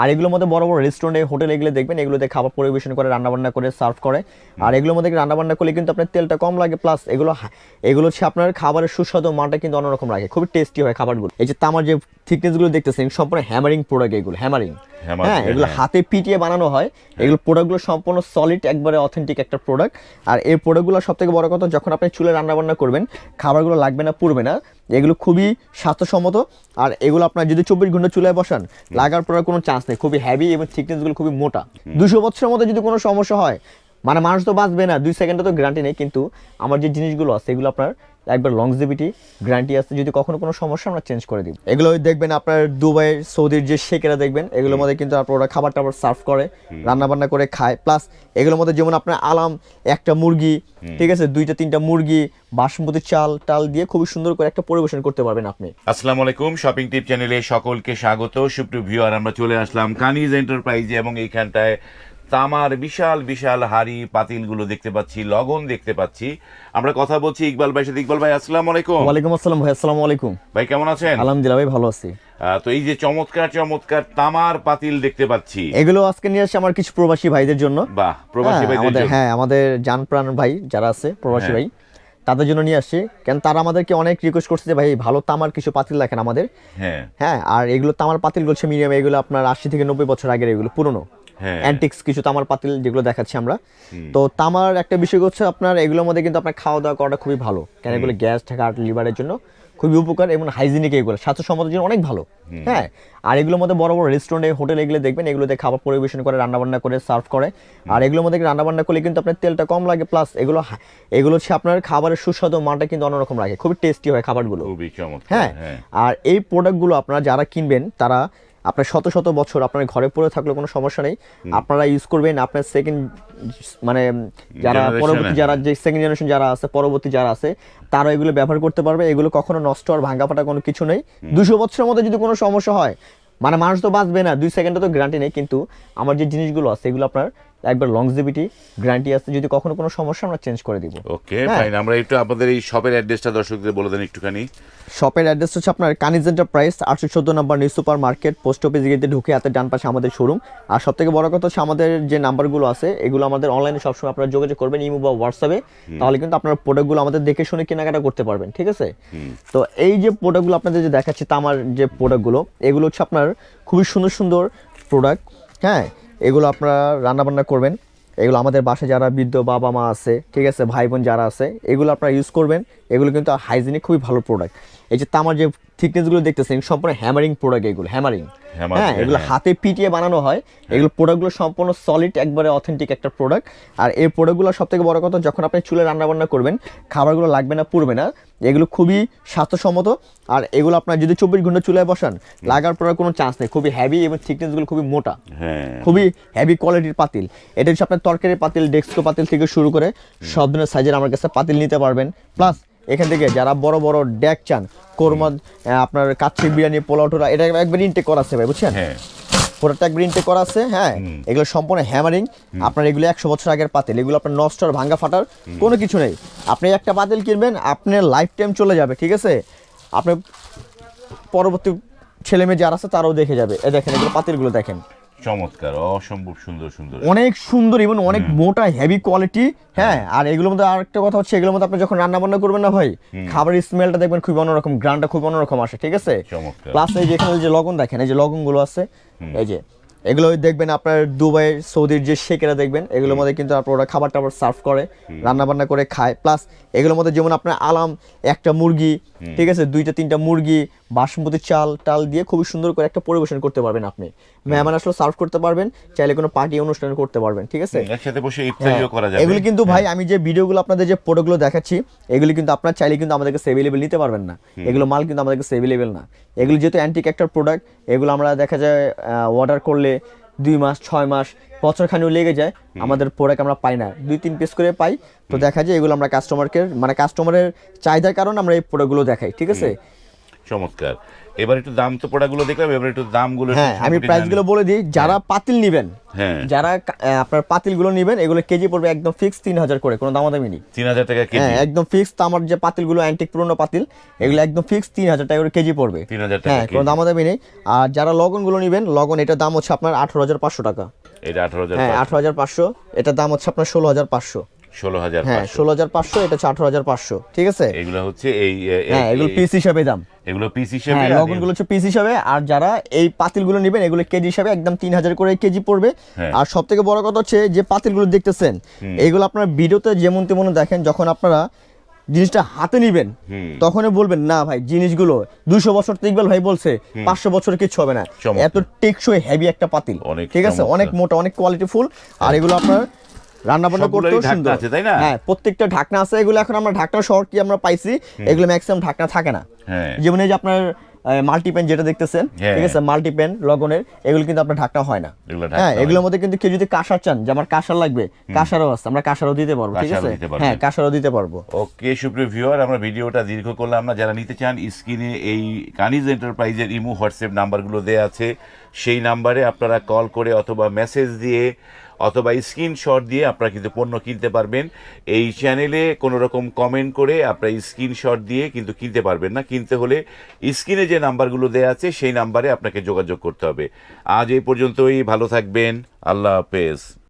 আর এগুলোর মধ্যে বড় বড় রেস্টুরেন্টে হোটেল এগুলো দেখবেন এগুলোতে খাবার পরিবেশন করে রান্নাবান্না করে সার্ভ করে। আর এগুলোর মধ্যে রান্নাবান্না করলে কিন্তু আপনার তেলটা কম লাগে প্লাস এগুলো এগুলো হচ্ছে আপনার খাবারের সুস্বাদু মানটা কিন্তু অন্যরকম রাখে খুবই টেস্টি হয় খাবারগুলো। এই যে তামার যে থিকনেসগুলো দেখতেছেন সম্পূর্ণ হ্যামারিং প্রোডাক্ট এগুলো হ্যামারিং হ্যাঁ এগুলো হ্যাঁ। হাতে পিটিয়ে বানানো হয়। এগুলো প্রোডাক্টগুলো সম্পূর্ণ সলিড একবারে অথেন্টিক একটা প্রোডাক্ট আর এই প্রোডাক্টগুলো সব থেকে বড় কথা যখন আপনি চুলে রান্নাবান্না করবেন খাবারগুলো লাগবে না পুড়বে না। এগুলো খুবই স্বাস্থ্যসম্মত। আর এগুলো আপনার যদি চব্বিশ ঘণ্টা চুলায় বসান লাগার পর কোনো চান্স নেই। খুবই হ্যাভি এবং থিকনেসগুলো খুবই মোটা। দুশো বছরের মধ্যে যদি কোনো সমস্যা হয় মানে মানুষ তো বাঁচবে না দুই সেকেন্ডে তো গ্যারান্টি নেই কিন্তু আমার যে জিনিসগুলো আছে এগুলো আপনার একবার লংজিভিটি গ্যারান্টি আছে যদি কখনো কোনো সমস্যা আমরা চেঞ্জ করে দিব। এগুলো দেখবেন আপনার দুবাইয়ের সৌদির যে শেখেরা দেখবেন এগুলোর মধ্যে কিন্তু আপনার ওরা খাবার টাবার সার্ভ করে রান্না বান্না করে খায় প্লাস এগুলোর মধ্যে যেমন আপনার আলাম একটা মুরগি ঠিক আছে দুইটা তিনটা মুরগি বাসমতি চাল টাল দিয়ে খুবই সুন্দর করে একটা পরিবেশন করতে পারবেন আপনি। আসসালামু আলাইকুম শপিং টিপ চ্যানেলে সকলকে স্বাগত। সুপ্রিয় ভিউয়ার আমরা চলে আসলাম কানিজ এন্টারপ্রাইজে এবং এইখানটায় তামার বিশাল বিশাল হাড়ি পাতিলগুলো দেখতে পাচ্ছি লগন দেখতে পাচ্ছি। আমরা কথা বলছি ইকবাল ভাই সাথে। ইকবাল ভাই আসসালামু আলাইকুম। ওয়ালাইকুম আসসালাম ভাই আসসালামু আলাইকুম। ভাই কেমন আছেন? আলহামদুলিল্লাহ ভাই ভালো আছি। তো এই যে চমৎকার চমৎকার তামার পাতিল দেখতে পাচ্ছি। এগুলো আজকে নিয়ে আসছে আমার কিছু প্রবাসী ভাইদের জন্য। বাহ প্রবাসী হ্যাঁ, ভাইদের আমাদের জন্য। হ্যাঁ আমাদের জান প্রাণ ভাই যারা আছে প্রবাসী হ্যাঁ। ভাই তাদের জন্য নিয়ে আসছি। কেন তারা আমাদেরকে অনেক রিকোয়েস্ট করছে যে ভাই ভালো তামার কিছু পাতিল রাখেন আমাদের। হ্যাঁ। হ্যাঁ আর এগুলো তামার পাতিল হচ্ছে মিনিমাম এগুলো আপনার আশি থেকে নব্বই বছর আগের এগুলো পুরনো। অ্যান্টিক্স কিছু তামার পাতিল যেগুলো দেখাচ্ছি আমরা। তো তামার একটা বিষয় হচ্ছে আপনার এগুলোর মধ্যে কিন্তু আপনার খাওয়া দাওয়া করাটা খুবই ভালো। কেন এগুলো গ্যাস ঠাকা লিভারের জন্য খুবই উপকার এবং হাইজিনিক এগুলো। স্বাস্থ্যসম্মতের জন্য অনেক ভালো। হ্যাঁ? আর এগুলোর মধ্যে বড় বড় রেস্টুরেন্টে হোটেল এগুলো দেখবেন এগুলোতে খাবার পরিবেশন করে রান্নাবান্না করে সার্ভ করে। আর এগুলোর মধ্যে রান্নাবান্না করলে কিন্তু আপনার তেলটা কম লাগে প্লাস এগুলো এগুলো হচ্ছে আপনার খাবারের সুস্বাদু মানটা কিন্তু অন্যরকম রাখে খুবই টেস্টি হয় খাবারগুলো। হ্যাঁ? হ্যাঁ। আর এই প্রোডাক্টগুলো আপনারা যারা কিনবেন তারা আপনার শত শত বছর আপনার ঘরে পড়ে থাকলে কোনো সমস্যা নেই। আপনারা ইউজ করবেন আপনার সেকেন্ড মানে যারা পরবর্তী যারা যে সেকেন্ড জেনারেশন যারা আছে পরবর্তী যারা আছে তারা এগুলো ব্যবহার করতে পারবে। এগুলো কখনো নষ্ট আর ভাঙা ফাটা কোনো কিছু নেই। দুশো বছরের মধ্যে যদি কোনো সমস্যা হয় মানে মানুষ তো বাঁচবে না দুই সেকেন্ডে তো গ্যারান্টি নেই। কিন্তু আমার যে জিনিসগুলো আছে এগুলো আপনার একবার লংজিভিটি গ্যারান্টি আছে যদি কখনো কোনো সমস্যা আমরা চেঞ্জ করে দিব। ওকে হ্যাঁ। ফাইন আমরা একটু আপনাদের এই শপের অ্যাড্রেসটা দর্শকদের বলে দেন একটুখানি। শপের অ্যাড্রেস হচ্ছে আপনার কানিজ এন্টারপ্রাইজ আটশো চোদ্দ নম্বর new super market post office গেটে ঢুকে হাতে ডান পাশে আমাদের শোরুম আর সব থেকে বড় কথা হচ্ছে আমাদের যে নাম্বারগুলো আছে এগুলো আমাদের অনলাইনে সবসময় আপনারা যোগাযোগ করবেন ইমো বা হোয়াটসঅ্যাপে তাহলে কিন্তু আপনার প্রোডাক্টগুলো আমাদের দেখে শুনে কেনাকাটা করতে পারবেন ঠিক আছে? তো এই যে প্রোডাক্টগুলো আপনাদের যে দেখাচ্ছি তামার যে প্রোডাক্টগুলো এগুলো হচ্ছে আপনার খুবই সুন্দর সুন্দর প্রোডাক্ট হ্যাঁ? এগুলো আপনারা রান্নাবান্না করবেন। এগুলো আমাদের বাসায় যারা বৃদ্ধ বাবা মা আছে ঠিক আছে ভাই বোন যারা আছে এগুলো আপনারা ইউজ করবেন। এগুলো কিন্তু হাইজিনিক খুবই ভালো প্রোডাক্ট এই যে তামার যে থিকনেসগুলো দেখতেছেন সম্পূর্ণ হ্যামারিং প্রোডাক্ট এগুলো হ্যামারিং হ্যাঁ এগুলো হ্যাঁ। হাতে পিটিয়ে বানানো হয়। এগুলো প্রোডাক্টগুলো সম্পূর্ণ সলিড একবারে অথেন্টিক একটা প্রোডাক্ট আর এই প্রোডাক্টগুলো সব থেকে বড় কথা যখন আপনি চুলে রান্নাবান্না করবেন খাবারগুলো লাগবে না পুড়বে না। এগুলো খুবই স্বাস্থ্যসম্মত। আর এগুলো আপনার যদি চব্বিশ ঘণ্টা চুলায় বসান লাগার পর কোনো চান্স নেই। খুবই হ্যাভি এবং থিকনেসগুলো খুবই মোটা। হ্যাঁ। খুবই হেভি কোয়ালিটির পাতিল। এটা হচ্ছে আপনার তরকারি পাতিল ডেস্কো পাতিল থেকে শুরু করে সব ধরনের সাইজের আমার কাছে পাতিল নিতে পারবেন। প্লাস এখান থেকে যারা বড় বড় ডেক চান কোরমা আপনার কাচ্চি বিরিয়ানি পোলাও টোলা এটা একবার ইনটেক করা আছে ভাই বুঝছেন? হ্যাঁ গ্রিনটে করা আছে হ্যাঁ? এগুলো সম্পূর্ণ হ্যামারিং আপনার এগুলো একশো বছর আগের পাতিল এগুলো আপনার নষ্ট আর ভাঙ্গা ফাটার কোনো কিছু নেই। আপনি একটা পাতিল কিনবেন আপনার লাইফ টাইম চলে যাবে ঠিক আছে? আপনি পরবর্তী ছেলে মেয়ে যারা আছে তারাও দেখে যাবে। এ দেখেন এগুলো পাতিলগুলো দেখেন। চমৎকার অসম্ভব সুন্দর সুন্দর। অনেক সুন্দর এবং অনেক মোটা হেভি কোয়ালিটি হ্যাঁ? আর এগুলোর মধ্যে আরেকটা কথা হচ্ছে এগুলোর মধ্যে আপনি যখন রান্না বান্না করবেন না ভাই খাবারের স্মেলটা দেখবেন খুব অন্যরকম গ্রানটা খুব অন্যরকম আসে ঠিক আছে? প্লাস এই যে এখানে যে লগন দেখেন এই যে লগনগুলো আছে এই যে এগুলো দেখবেন আপনার দুবাই সৌদির যে শেখেরা দেখবেন এগুলোর মধ্যে কিন্তু আপনার ওরা খাবার টাবার সার্ভ করে রান্না বান্না করে খায়। প্লাস এগুলোর মধ্যে যেমন আপনার আলাম একটা মুরগি ঠিক আছে? দুইটা তিনটা মুরগি বাসমতি চাল টাল দিয়ে খুবই সুন্দর করে একটা পরিবেশন করতে পারবেন আপনি। মেহমান আসলে সার্ভ করতে পারবেন চাইলে কোনো পার্টি অনুষ্ঠান করতে পারবেন ঠিক আছে? একসাথে বসে ইফতারিও করা যাবে। এগুলি কিন্তু ভাই আমি যে ভিডিওগুলো আপনাদের যে প্রোডাক্টগুলো দেখাচ্ছি এগুলি কিন্তু আপনার চাইলে কিন্তু আমাদের কাছে অ্যাভেলেবেল নিতে পারবেন না। এগুলো মাল কিন্তু আমাদের কাছে অ্যাভেলেবেল না। এগুলো যেহেতু অ্যান্টিক একটা প্রোডাক্ট এগুলো আমরা দেখা যায় অর্ডার করলে দুই মাস ছয় মাস বছর খানিও লেগে যায়। আমাদের প্রোডাক্ট আমরা পাই না। দুই তিন পিস করে পাই। তো দেখা যায় এগুলো আমরা কাস্টমারকে মানে কাস্টমারের চাহিদার কারণে আমরা এই প্রোডাক্টগুলো দেখাই ঠিক আছে? চমৎকার। এবার একটু দাম তো পোড়াগুলো দেখলাম এবার একটু দামগুলো হ্যাঁ আমি প্রাইসগুলো বলে দিই যারা পাতিল নেবেন হ্যাঁ। যারা আপনার পাতিলগুলো নেবেন এগুলো কেজি পড়বে একদম ফিক্স তিন হাজার করে কোনো দামাদামি নেই। তিন হাজার টাকা কেজি। হ্যাঁ একদম ফিক্স আমার যে পাতিলগুলো অ্যান্টিক পুরোনো পাতিল এগুলো একদম ফিক্স তিন হাজার টাকা করে কেজি পড়বে। 3000 টাকা হ্যাঁ কোনো। দামাদামি নেই। আর যারা লগনগুলো নেবেন লগন এটার দাম হচ্ছে আপনার আঠারো হাজার পাঁচশো টাকা। এটা আঠারো হাজার হ্যাঁ আঠারো হাজার পাঁচশো এটার দাম হচ্ছে আপনার ষোলো হাজার পাঁচশো। ষোলো হাজার হ্যাঁ ষোলো হাজার পাঁচশো এটা হচ্ছে আঠারো হাজার পাঁচশো ঠিক আছে? এগুলো হচ্ছে এই হ্যাঁ এগুলো পিস হিসাবে দাম। এগুলো পিস হিসেবে হ্যাঁ আর হচ্ছে পিস হিসাবে আর যারা এই পাতিলগুলো নেবেন এগুলো কেজি হিসাবে একদম তিন হাজার করে কেজি পড়বে। আর সব থেকে বড় কথা হচ্ছে যে পাতিলগুলো দেখতেছেন এইগুলো আপনার ভিডিওতে যেমন তেমন দেখেন যখন আপনারা জিনিসটা হাতে নিবেন। তখনই বলবেন না ভাই জিনিসগুলো দুশো বছর তো ইকবাল ভাই বলছে পাঁচশো বছর কিছু হবে না। এত টেকসই হেভি একটা পাতিল ঠিক আছে? অনেক মোটা অনেক কোয়ালিটি ফুল। আর এগুলো আপনার রান্না বান্না সবগুলোরই করতেও সুন্দর। আছে, তাই না? হ্যাঁ প্রত্যেকটা ঢাকনা আছে এগুলো এখন আমরা ঢাকনা শহর কি আমরা পাইছি এগুলো ম্যাক্সিমাম ঢাকনা থাকে না। হ্যাঁ। যেমন এই যে আপনার মাল্টিপেন যেটা দেখতেছেন হ্যাঁ। ঠিক আছে? মাল্টিপেন লগনের এগুলো কিন্তু আপনার ঢাকনা হয় না। হ্যাঁ এগুলোর মধ্যে কিন্তু কেউ যদি কাঁসার চান যে আমার কাঁসার লাগবে কাঁসারও আছে আমরা কাঁসারও দিতে পারব ঠিক আছে? হ্যাঁ কাঁসারও দিতে পারব। ওকে সুপ্রিয় ভিউয়ার আমরা ভিডিওটা দীর্ঘ করলাম না। যারা নিতে চান স্ক্রিনে এই কানিজ এন্টারপ্রাইজের ইমো হোয়াটসঅ্যাপ নাম্বারগুলো দেওয়া আছে। সেই নাম্বারে আপনারা কল করে অথবা মেসেজ দিয়ে অথবা স্ক্রিনশট দিয়ে আপনারা কিন্তু পণ্য কিনতে পারবেন। এই চ্যানেলে কোনো রকম কমেন্ট করে আপনারা স্ক্রিনশট দিয়ে কিন্তু কিনতে পারবেন না। কিনতে হলে স্ক্রিনে যে নাম্বারগুলো দেওয়া আছে, সেই নাম্বারে আপনাকে যোগাযোগ করতে হবে। আজ এই পর্যন্তই। ভালো থাকবেন। আল্লাহ হাফেজ।